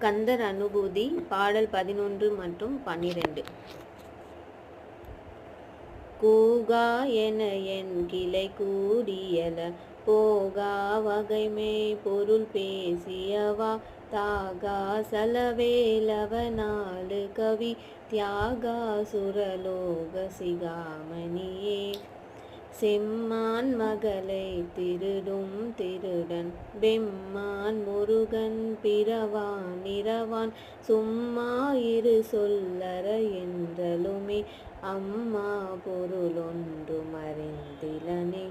கந்தர் அனுபூதி பாடல் பதினொன்று மற்றும் பன்னிரண்டு கூகா என என் கிளை கூடியல போகா வகைமே பொருள் பேசியவா தாகா சலவேலவனாலு கவி தியாகா சுரலோக சிகாமணியே. செம்மான் மகளை திருடும் திருடன் பெம்மான் முருகன் பிறவான் இரவான் சும்மா இரு சொல்லற என்றலுமே அம்மா பொருளொன்று மறிந்திலனே